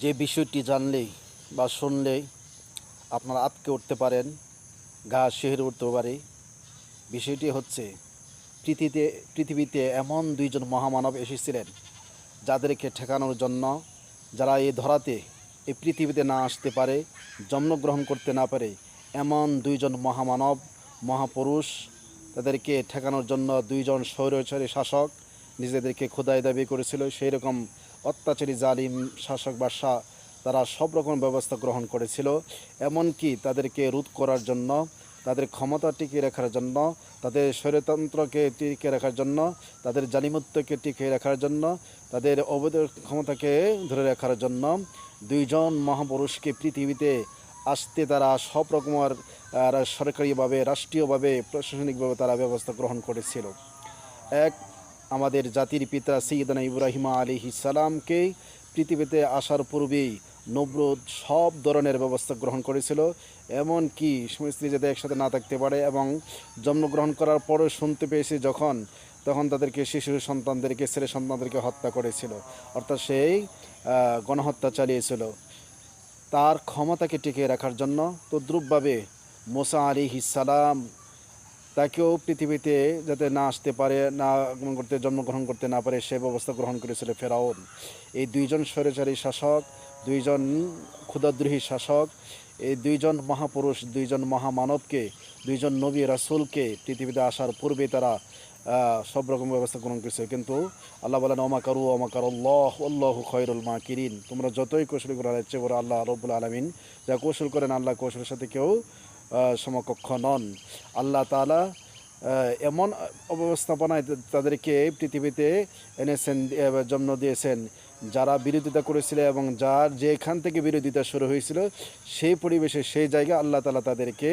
যে বিষয়টি জানলেই বা শুনলেই আপনারা আটকে উঠতে পারেন, গা শিহরে উঠতে পারে। বিষয়টি হচ্ছে পৃথিবীতে পৃথিবীতে এমন দুইজন মহামানব এসেছিলেন যাদেরকে ঠেকানোর জন্য যারা এই ধরাতে, এই পৃথিবীতে না আসতে পারে, জন্মগ্রহণ করতে না পারে, এমন দুইজন মহামানব, মহাপুরুষ তাদেরকে ঠেকানোর জন্য দুইজন স্বৈরচারী শাসক নিজেদেরকে খোদাই দাবি করেছিল সেই রকম অত্যাচারী, জালিম, শাসক বাদশাহ তারা সব রকম ব্যবস্থা গ্রহণ করেছিল। এমনকি তাদেরকে রোধ করার জন্য, তাদের ক্ষমতা টিকিয়ে রাখার জন্য, তাদের স্বৈরতন্ত্রকে টিকিয়ে রাখার জন্য, তাদের জালিমত্বকে টিকিয়ে রাখার জন্য, তাদের অবৈধ ক্ষমতাকে ধরে রাখার জন্য দুইজন মহাপুরুষকে পৃথিবীতে আসতে তারা সব রকমের সরকারিভাবে, রাষ্ট্রীয়ভাবে, প্রশাসনিকভাবে তারা ব্যবস্থা গ্রহণ করেছিল। এক আমাদের জাতির পিতা সৈয়দানা ইব্রাহিম আলী সালামকে পৃথিবীতে আসার পূর্বেই নবরুদ সব ধরনের ব্যবস্থা গ্রহণ করেছিল এমন কি স্ত্রী যাতে একসাথে না থাকতে পারে এবং জন্মগ্রহণ করার পরেও শুনতে পেয়েছে যখন, তখন তাদেরকে শিশু সন্তানদেরকে, ছেলে সন্তানদেরকে হত্যা করেছিল, অর্থাৎ সেই গণহত্যা চালিয়েছিল। তার ক্ষমতাকে টিকিয়ে রাখার জন্য তদ্রুপভাবে মোসা আলী সালাম তাকেও পৃথিবীতে যাতে না আসতে পারে, না আগমন করতে, জন্মগ্রহণ করতে না পারে, সে ব্যবস্থা গ্রহণ করেছিল ফেরাউন। এই দুইজন স্বৈরাচারী শাসক, দুইজন ক্ষুদাদ্রোহী শাসক, এই দুইজন মহাপুরুষ, দুইজন মহামানবকে, দুইজন নবী রাসূলকে পৃথিবীতে আসার পূর্বে তারা সব রকম ব্যবস্থা গ্রহণ করেছে। কিন্তু আল্লাহ বলেন অমাকারু অমাকার আল্লাহ আল্লাহ খয়রুল মা কিরিন তোমরা যতই কৌশল করা হচ্ছে বলে আল্লাহ রব্বুল আলমিন। যা কৌশল করেন, আল্লাহ কৌশলের সাথে কেউ সমকক্ষ নন। আল্লাহ তালা এমন অবস্থাপনায় তাদেরকে পৃথিবীতে এনেছেন জন্ম দিয়েছেন। যারা বিরোধিতা করেছিল এবং যার যেখান থেকে বিরোধিতা শুরু হয়েছিল, সেই পরিবেশে, সেই জায়গায় আল্লাহ তালা তাদেরকে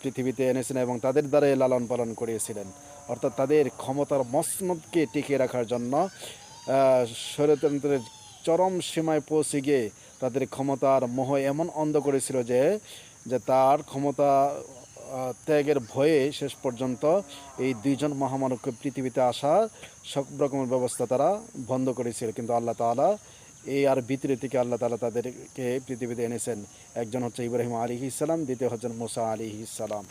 পৃথিবীতে এনেছেন এবং তাদের দ্বারাই লালন পালন করিয়েছিলেন অর্থাৎ তাদের ক্ষমতার মসনদকে টিকিয়ে রাখার জন্য স্বৈরতন্ত্রের চরম সীমায় পৌঁছে গিয়ে তাদের ক্ষমতার মোহ এমন অন্ধ করেছিল যে যে তার ক্ষমতা ত্যাগের ভয়ে শেষ পর্যন্ত এই দুইজন মহামানবকে পৃথিবীতে আসা সব রকমের ব্যবস্থা তারা বন্ধ করেছিল। কিন্তু আল্লাহ তালা এই আর ভিতরে থেকে আল্লাহ তালা তাদেরকে পৃথিবীতে এনেছেন। একজন হচ্ছে ইব্রাহিম আলী ইসালাম দ্বিতীয় হচ্ছেন মোসা আলী ইসালাম